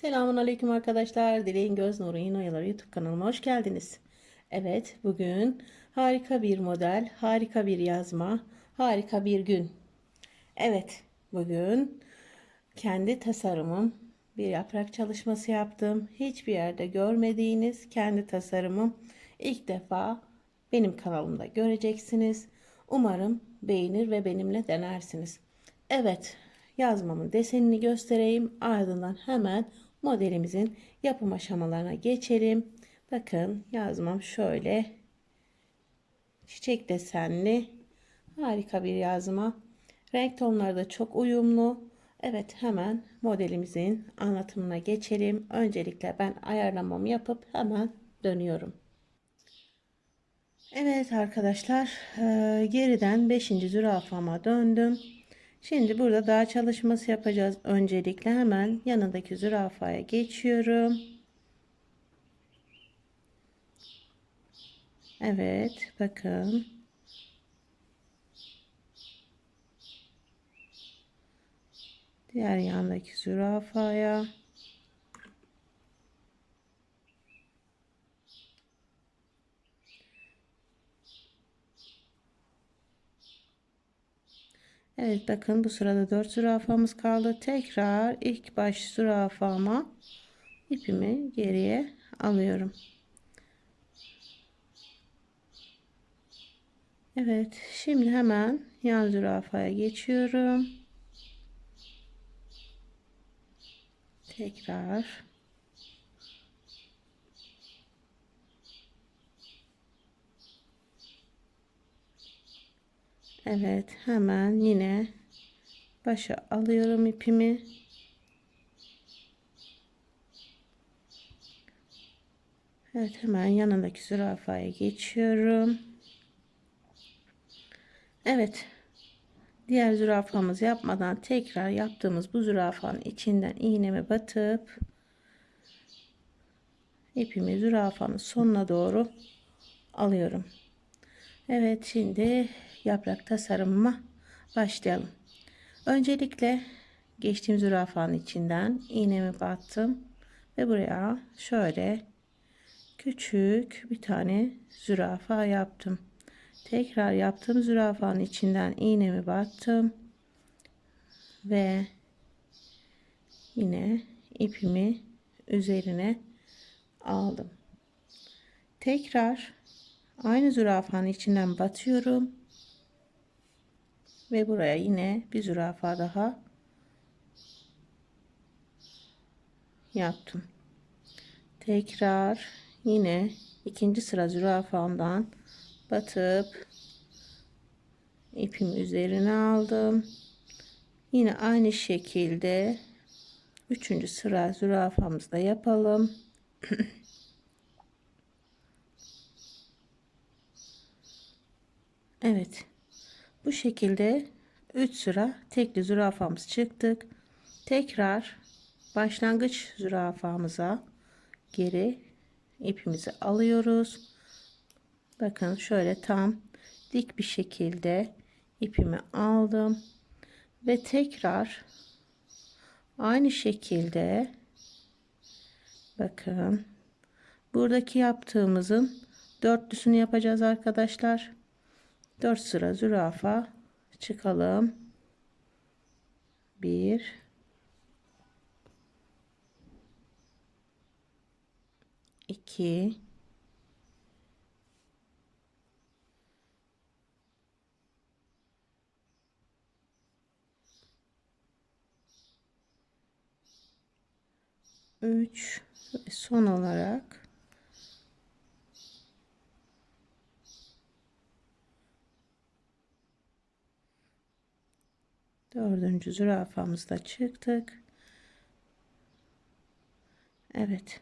Selamun Aleyküm arkadaşlar. Dileğin Göz Nuru Yeni YouTube kanalıma hoş geldiniz. Evet, bugün harika bir model, harika bir yazma, harika bir gün. Evet, bugün kendi tasarımım bir yaprak çalışması yaptım. Hiçbir yerde görmediğiniz kendi tasarımım ilk defa benim kanalımda göreceksiniz. Umarım beğenir ve benimle denersiniz. Evet, yazmamın desenini göstereyim. Ardından hemen modelimizin yapım aşamalarına geçelim. Bakın yazmam şöyle çiçek desenli harika bir yazma. Renk tonları da çok uyumlu. Evet hemen modelimizin anlatımına geçelim. Öncelikle ben ayarlamamı yapıp hemen dönüyorum. Evet arkadaşlar geriden 5. zürafama döndüm. Şimdi burada daha çalışması yapacağız. Öncelikle hemen yanındaki zürafaya geçiyorum. Evet bakın. Diğer yandaki zürafaya. Evet bakın bu sırada 4 zürafamız kaldı. Tekrar ilk baş zürafama ipimi geriye alıyorum. Evet şimdi hemen yan zürafaya geçiyorum. Tekrar Evet hemen yine başa alıyorum ipimi. Evet hemen yanındaki zürafaya geçiyorum. Evet. Diğer zürafamızı yapmadan tekrar yaptığımız bu zürafanın içinden iğnemi batıp ipimi zürafanın sonuna doğru alıyorum. Evet şimdi yaprak tasarımıma başlayalım. Öncelikle geçtiğim zürafanın içinden iğnemi battım ve buraya şöyle küçük bir tane zürafa yaptım. Tekrar yaptığım zürafanın içinden iğnemi battım ve yine ipimi üzerine aldım. Tekrar aynı zürafanın içinden batıyorum ve buraya yine bir zürafa daha yaptım. Tekrar yine ikinci sıra zürafamdan batıp ipimi üzerine aldım. Yine aynı şekilde üçüncü sıra zürafamızda yapalım. evet. Bu şekilde 3 sıra tekli zürafamız çıktık. Tekrar başlangıç zürafamıza geri ipimizi alıyoruz. Bakın şöyle tam dik bir şekilde ipimi aldım ve tekrar aynı şekilde bakın buradaki yaptığımızın dörtlüsünü yapacağız arkadaşlar. 4 sıra zürafa. Çıkalım. 1 2 3 ve son olarak dördüncü zürafamızda çıktık. Evet.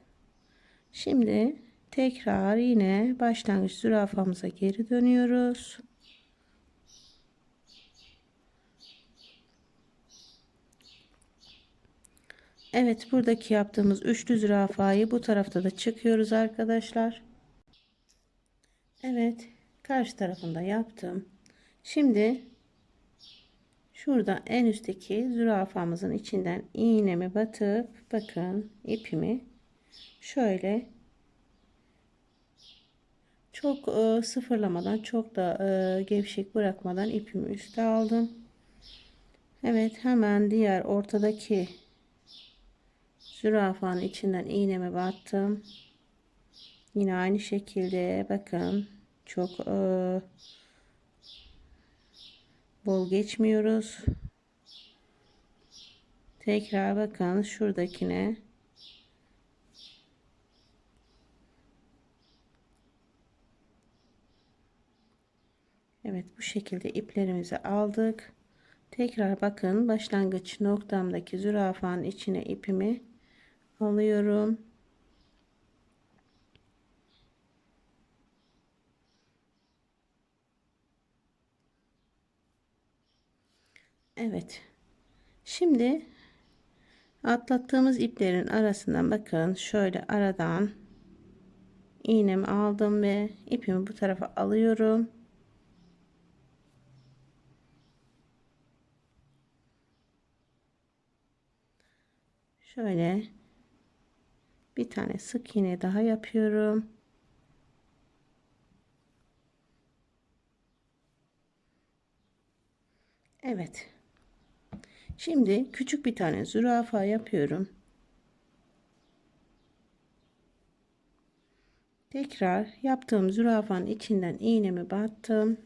Şimdi tekrar yine başlangıç zürafamıza geri dönüyoruz. Evet buradaki yaptığımız üçlü zürafayı bu tarafta da çıkıyoruz arkadaşlar. Evet karşı tarafında yaptım. Şimdi şurada en üstteki zürafamızın içinden iğnemi batıp bakın ipimi şöyle çok e, sıfırlamadan çok da e, gevşek bırakmadan ipimi üste aldım. Evet hemen diğer ortadaki zürafanın içinden iğnemi battım. Yine aynı şekilde bakın çok e, bol geçmiyoruz. Tekrar bakın şuradakine Evet bu şekilde iplerimizi aldık. Tekrar bakın başlangıç noktamdaki zürafanın içine ipimi alıyorum. Evet. Şimdi atlattığımız iplerin arasından bakın şöyle aradan iğnemi aldım ve ipimi bu tarafa alıyorum. Şöyle bir tane sık iğne daha yapıyorum. Evet. Şimdi küçük bir tane zürafa yapıyorum. Tekrar yaptığım zürafanın içinden iğnemi battım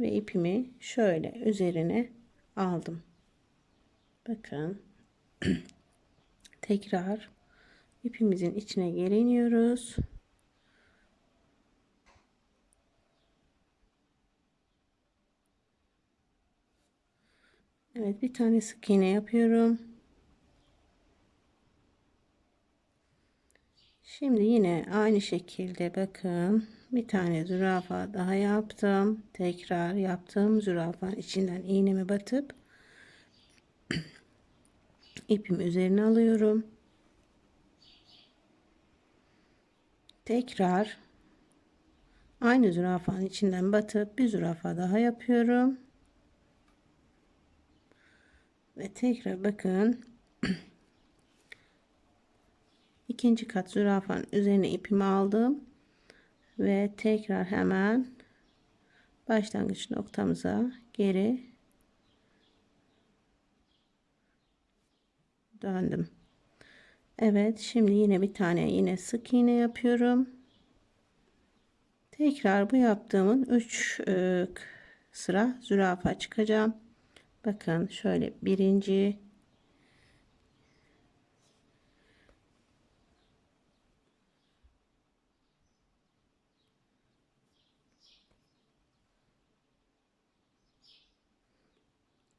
ve ipimi şöyle üzerine aldım. Bakın. Tekrar ipimizin içine geri iniyoruz. Evet bir tane sık iğne yapıyorum. Şimdi yine aynı şekilde bakın bir tane zürafa daha yaptım. Tekrar yaptığım zürafanın içinden iğnemi batıp ipimi üzerine alıyorum. Tekrar aynı zürafanın içinden batıp bir zürafa daha yapıyorum. Ve tekrar bakın ikinci kat zürafanın üzerine ipimi aldım ve tekrar hemen başlangıç noktamıza geri döndüm. Evet şimdi yine bir tane yine sık iğne yapıyorum. Tekrar bu yaptığımın 3 e, sıra zürafa çıkacağım. Bakın şöyle birinci.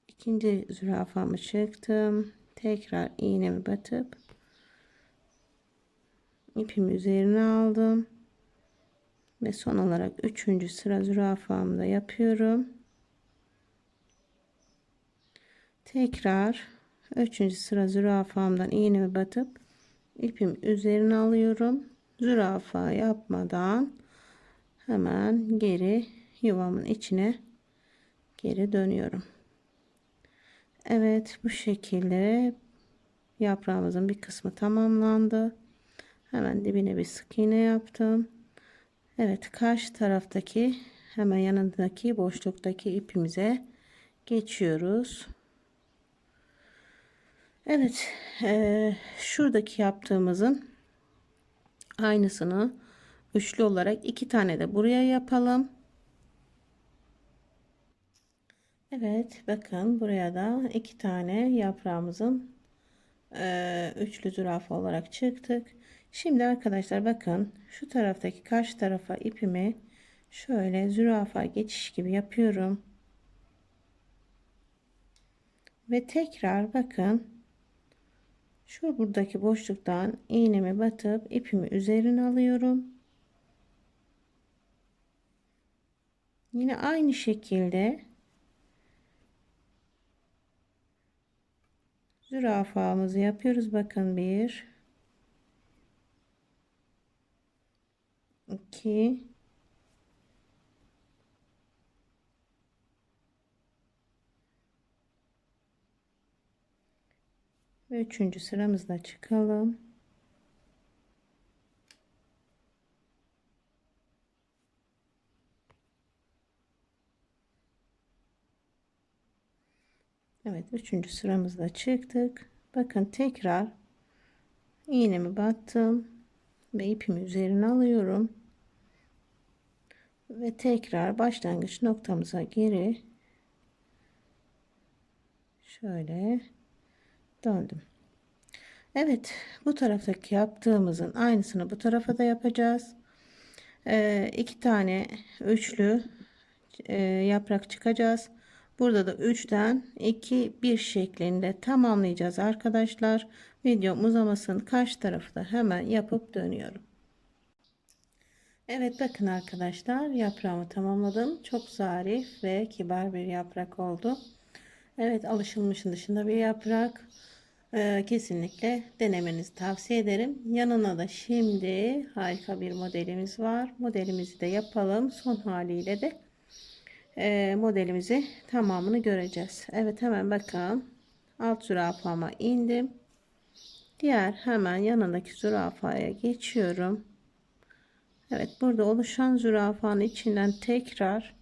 İkinci zürafamı çıktım tekrar iğnemi batıp ipimi üzerine aldım. Ve son olarak üçüncü sıra zürafamda yapıyorum tekrar üçüncü sıra zürafamdan iğnemi batıp ipim üzerine alıyorum zürafa yapmadan hemen geri yuvamın içine geri dönüyorum Evet bu şekilde yaprağımızın bir kısmı tamamlandı. Hemen dibine bir sık iğne yaptım. Evet karşı taraftaki hemen yanındaki boşluktaki ipimize geçiyoruz. Evet e, şuradaki yaptığımızın aynısını üçlü olarak iki tane de buraya yapalım. Evet bakın buraya da iki tane yaprağımızın e, üçlü zürafa olarak çıktık. Şimdi arkadaşlar bakın şu taraftaki karşı tarafa ipimi şöyle zürafa geçiş gibi yapıyorum. Ve tekrar bakın şu buradaki boşluktan iğnemi batıp ipimi üzerine alıyorum. Yine aynı şekilde zürafamızı yapıyoruz. Bakın bir, iki, Ve üçüncü sıramızda çıkalım. Evet üçüncü sıramızda çıktık. Bakın tekrar iğnemi battım ve ipimi üzerine alıyorum. Ve tekrar başlangıç noktamıza geri şöyle döndüm. Evet bu taraftaki yaptığımızın aynısını bu tarafa da yapacağız. Ee, iki tane üçlü e, yaprak çıkacağız. Burada da 3'ten 2 1 şeklinde tamamlayacağız arkadaşlar. Videom uzamasın. Karşı tarafı da hemen yapıp dönüyorum. Evet bakın arkadaşlar yaprağımı tamamladım. Çok zarif ve kibar bir yaprak oldu. Evet alışılmışın dışında bir yaprak. Ee, kesinlikle denemenizi tavsiye ederim. Yanına da şimdi harika bir modelimiz var. Modelimizi de yapalım. Son haliyle de e, modelimizi tamamını göreceğiz. Evet hemen bakın. Alt zürafama indim. Diğer hemen yanındaki zürafaya geçiyorum. Evet burada oluşan zürafanın içinden tekrar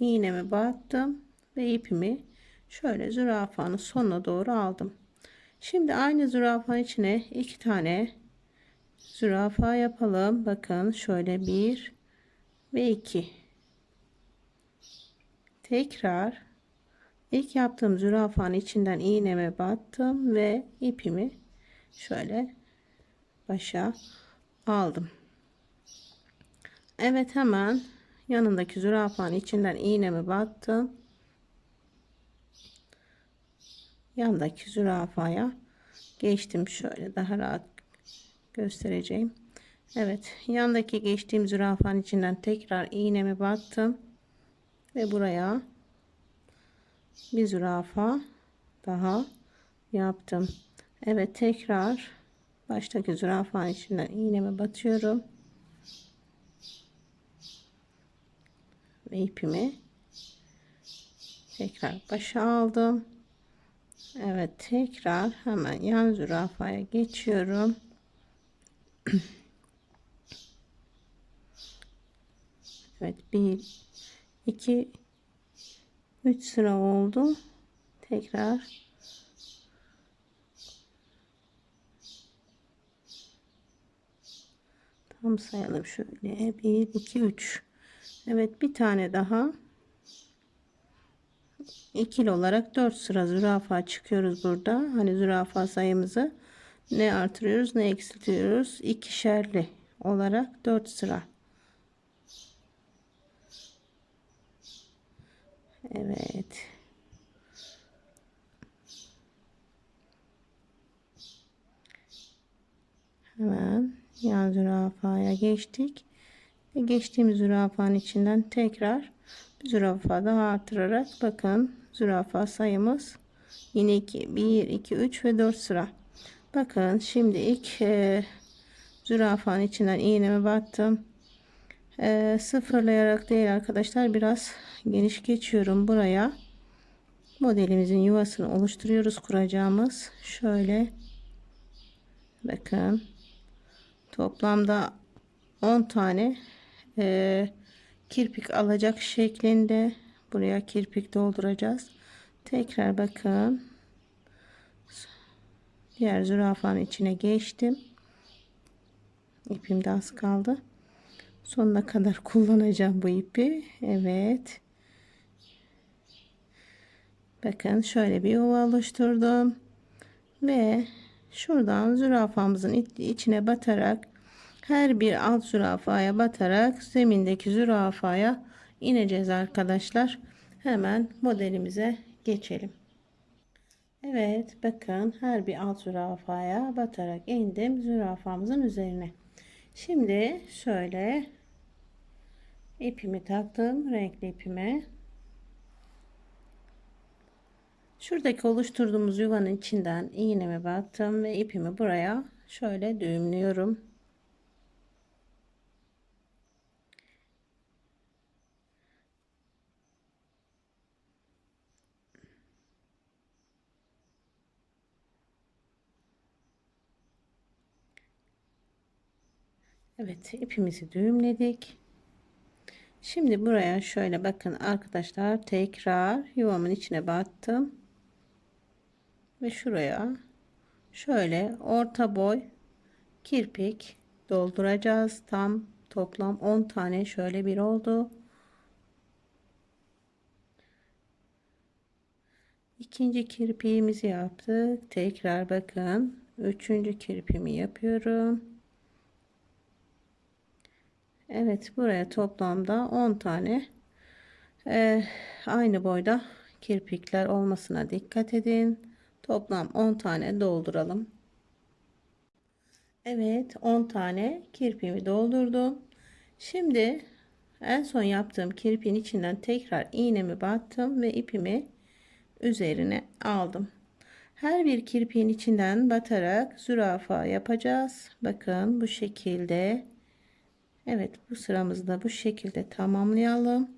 iğnemi battım ve ipimi şöyle zürafanın sonuna doğru aldım. Şimdi aynı zürafanın içine iki tane zürafa yapalım. Bakın şöyle bir ve iki. Tekrar ilk yaptığım zürafanın içinden iğneme battım ve ipimi şöyle başa aldım. Evet hemen yanındaki zürafanın içinden iğnemi battım. Yandaki zürafaya geçtim şöyle daha rahat göstereceğim. Evet yandaki geçtiğim zürafanın içinden tekrar iğnemi battım ve buraya bir zürafa daha yaptım. Evet tekrar baştaki zürafanın içinden iğnemi batıyorum. Ve ipimi tekrar başa aldım. Evet tekrar hemen yan zürafaya geçiyorum. evet bir 2 3 sıra oldu. Tekrar tam sayalım şöyle 1 2 3 Evet bir tane daha ikili olarak 4 sıra zürafa çıkıyoruz burada. Hani zürafa sayımızı ne artırıyoruz ne eksiltiyoruz. ikişerli olarak 4 sıra. Evet. Hemen yan zürafaya geçtik. Geçtiğimiz zürafanın içinden tekrar bir zürafa daha artırarak bakın zürafa sayımız yine 2 1 2 3 ve 4 sıra. Bakın şimdi ilk e, zürafanın içinden iğnemi battım. E, sıfırlayarak değil arkadaşlar biraz geniş geçiyorum buraya. Modelimizin yuvasını oluşturuyoruz kuracağımız. Şöyle bakın toplamda 10 tane e, kirpik alacak şeklinde buraya kirpik dolduracağız. Tekrar bakın diğer zürafanın içine geçtim. İpim de az kaldı. Sonuna kadar kullanacağım bu ipi. Evet. Bakın şöyle bir yuva oluşturdum. Ve şuradan zürafamızın içine batarak her bir alt zürafaya batarak zemindeki zürafaya ineceğiz arkadaşlar. Hemen modelimize geçelim. Evet bakın her bir alt zürafaya batarak indim zürafamızın üzerine. Şimdi şöyle ipimi taktım renkli ipime. Şuradaki oluşturduğumuz yuvanın içinden iğnemi battım ve ipimi buraya şöyle düğümlüyorum. Evet ipimizi düğümledik. Şimdi buraya şöyle bakın arkadaşlar tekrar yuvamın içine battım. Ve şuraya şöyle orta boy kirpik dolduracağız. Tam toplam 10 tane şöyle bir oldu. İkinci kirpiğimizi yaptık. Tekrar bakın. Üçüncü kirpimi yapıyorum. Evet buraya toplamda 10 tane e, aynı boyda kirpikler olmasına dikkat edin. Toplam 10 tane dolduralım. Evet 10 tane kirpiğimi doldurdum. Şimdi en son yaptığım kirpiğin içinden tekrar iğnemi battım ve ipimi üzerine aldım. Her bir kirpiğin içinden batarak zürafa yapacağız. Bakın bu şekilde. Evet bu sıramızı da bu şekilde tamamlayalım.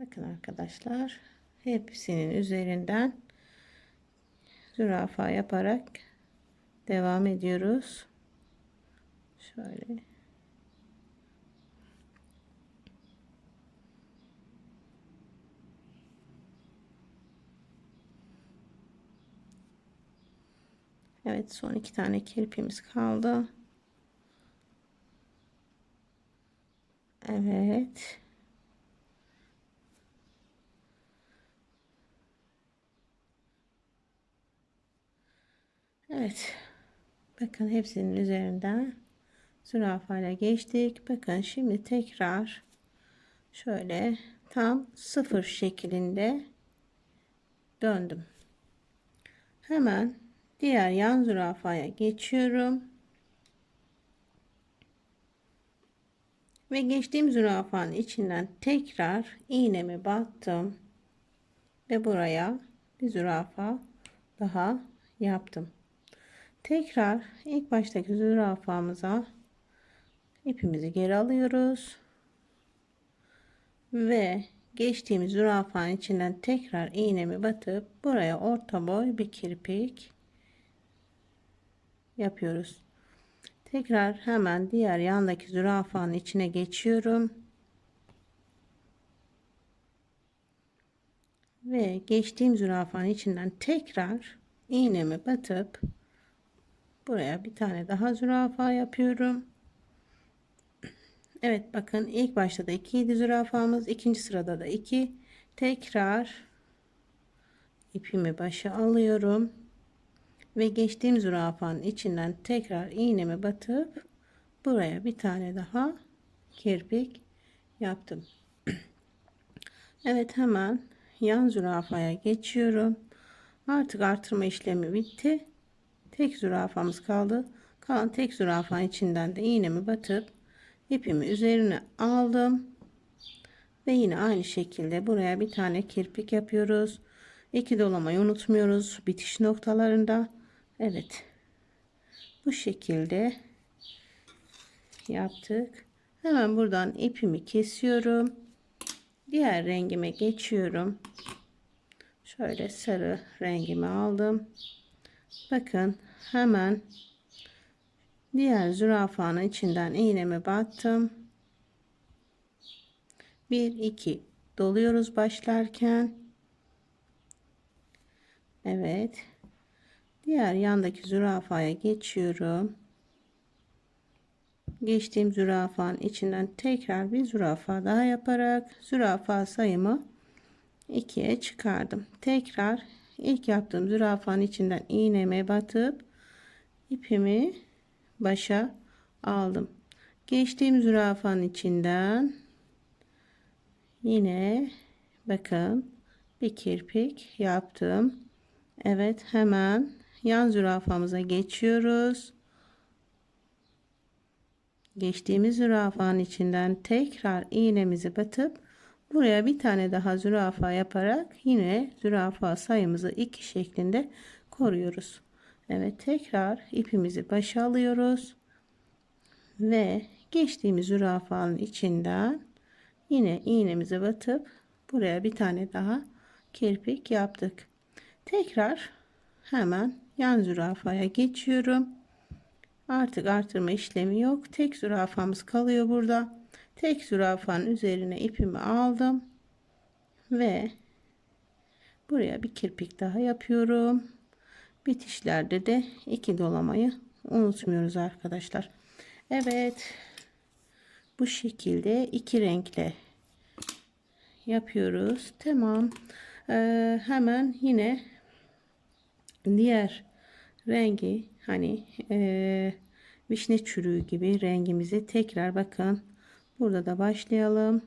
Bakın arkadaşlar hepsinin üzerinden zürafa yaparak devam ediyoruz. Şöyle Evet son iki tane kirpimiz kaldı. Evet. Evet. Bakın hepsinin üzerinden zürafayla geçtik. Bakın şimdi tekrar şöyle tam sıfır şeklinde döndüm. Hemen diğer yan zürafaya geçiyorum. Ve geçtiğim zürafanın içinden tekrar iğnemi battım. Ve buraya bir zürafa daha yaptım. Tekrar ilk baştaki zürafamıza ipimizi geri alıyoruz. Ve geçtiğimiz zürafanın içinden tekrar iğnemi batıp buraya orta boy bir kirpik yapıyoruz. Tekrar hemen diğer yandaki zürafanın içine geçiyorum. Ve geçtiğim zürafanın içinden tekrar iğnemi batıp buraya bir tane daha zürafa yapıyorum. Evet bakın ilk başta da 2 idi zürafamız. ikinci sırada da 2. Tekrar ipimi başa alıyorum. Ve geçtiğim zürafanın içinden tekrar iğnemi batıp buraya bir tane daha kirpik yaptım. Evet hemen yan zürafaya geçiyorum. Artık artırma işlemi bitti. Tek zürafamız kaldı. Kalan tek zürafanın içinden de iğnemi batıp ipimi üzerine aldım. Ve yine aynı şekilde buraya bir tane kirpik yapıyoruz. İki dolamayı unutmuyoruz bitiş noktalarında. Evet. Bu şekilde yaptık. Hemen buradan ipimi kesiyorum. Diğer rengime geçiyorum. Şöyle sarı rengimi aldım. Bakın hemen diğer zürafanın içinden iğnemi battım. 1 2 doluyoruz başlarken. Evet. Diğer yandaki zürafaya geçiyorum. Geçtiğim zürafanın içinden tekrar bir zürafa daha yaparak zürafa sayımı 2'ye çıkardım. Tekrar ilk yaptığım zürafanın içinden iğneme batıp ipimi başa aldım. Geçtiğim zürafanın içinden yine bakın bir kirpik yaptım. Evet hemen yan zürafamıza geçiyoruz. Geçtiğimiz zürafanın içinden tekrar iğnemizi batıp Buraya bir tane daha zürafa yaparak yine zürafa sayımızı 2 şeklinde koruyoruz. Evet tekrar ipimizi başa alıyoruz. Ve geçtiğimiz zürafanın içinden yine iğnemizi batıp buraya bir tane daha kirpik yaptık. Tekrar hemen yan zürafaya geçiyorum. Artık artırma işlemi yok. Tek zürafamız kalıyor burada. Tek zürafanın üzerine ipimi aldım. Ve buraya bir kirpik daha yapıyorum. Bitişlerde de iki dolamayı unutmuyoruz arkadaşlar. Evet. Bu şekilde iki renkle yapıyoruz. Tamam. Ee, hemen yine diğer rengi hani e, vişne çürüğü gibi rengimizi tekrar bakın burada da başlayalım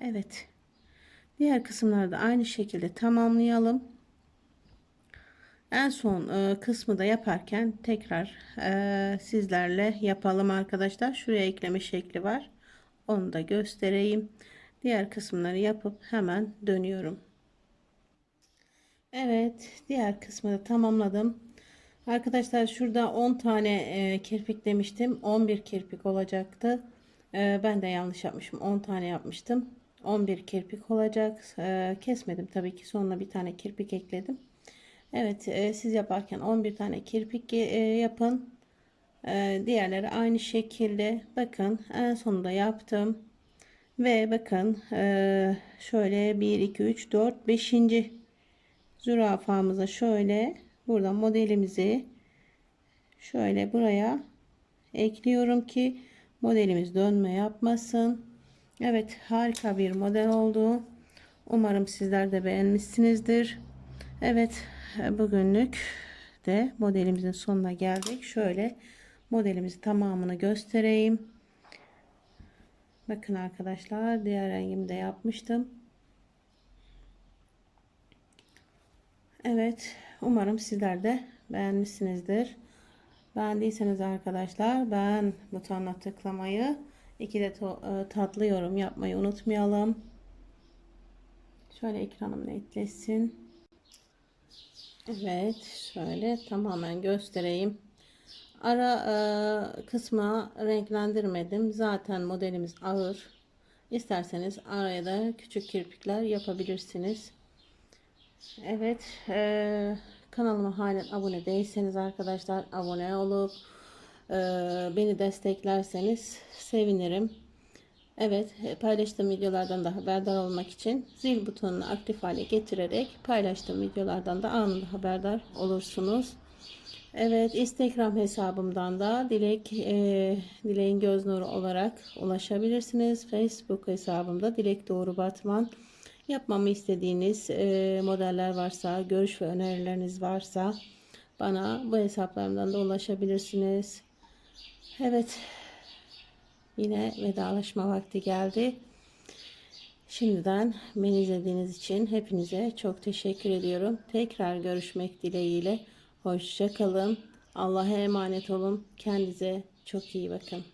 Evet. Diğer kısımlarda aynı şekilde tamamlayalım. En son e, kısmı da yaparken tekrar e, sizlerle yapalım arkadaşlar. Şuraya ekleme şekli var. Onu da göstereyim. Diğer kısımları yapıp hemen dönüyorum. Evet diğer kısmı da tamamladım. Arkadaşlar şurada 10 tane e, kirpik demiştim. 11 kirpik olacaktı. Ben de yanlış yapmışım. 10 tane yapmıştım 11 kirpik olacak e, kesmedim tabii ki sonuna bir tane kirpik ekledim Evet e, siz yaparken 11 tane kirpik e, yapın e, diğerleri aynı şekilde bakın en sonunda yaptım ve bakın e, şöyle 1 2 3 4 5. zürafamıza şöyle burada modelimizi şöyle buraya ekliyorum ki modelimiz dönme yapmasın. Evet harika bir model oldu. Umarım sizler de beğenmişsinizdir. Evet bugünlük de modelimizin sonuna geldik. Şöyle modelimizi tamamını göstereyim. Bakın arkadaşlar diğer rengimi de yapmıştım. Evet umarım sizler de beğenmişsinizdir. Beğendiyseniz arkadaşlar beğen butonuna tıklamayı iki de e, tatlı yorum yapmayı unutmayalım. Şöyle ekranım netleşsin. Evet şöyle tamamen göstereyim. Ara e, kısma renklendirmedim. Zaten modelimiz ağır. İsterseniz araya da küçük kirpikler yapabilirsiniz. Evet e, kanalıma halen abone değilseniz arkadaşlar abone olup beni desteklerseniz sevinirim. Evet paylaştığım videolardan da haberdar olmak için zil butonunu aktif hale getirerek paylaştığım videolardan da anında haberdar olursunuz. Evet Instagram hesabımdan da Dilek e, Dileğin Göz Nuru olarak ulaşabilirsiniz. Facebook hesabımda Dilek Doğru Batman. Yapmamı istediğiniz e, modeller varsa, görüş ve önerileriniz varsa bana bu hesaplarımdan da ulaşabilirsiniz. Evet. Yine vedalaşma vakti geldi. Şimdiden beni izlediğiniz için hepinize çok teşekkür ediyorum. Tekrar görüşmek dileğiyle. Hoşça kalın. Allah'a emanet olun. Kendinize çok iyi bakın.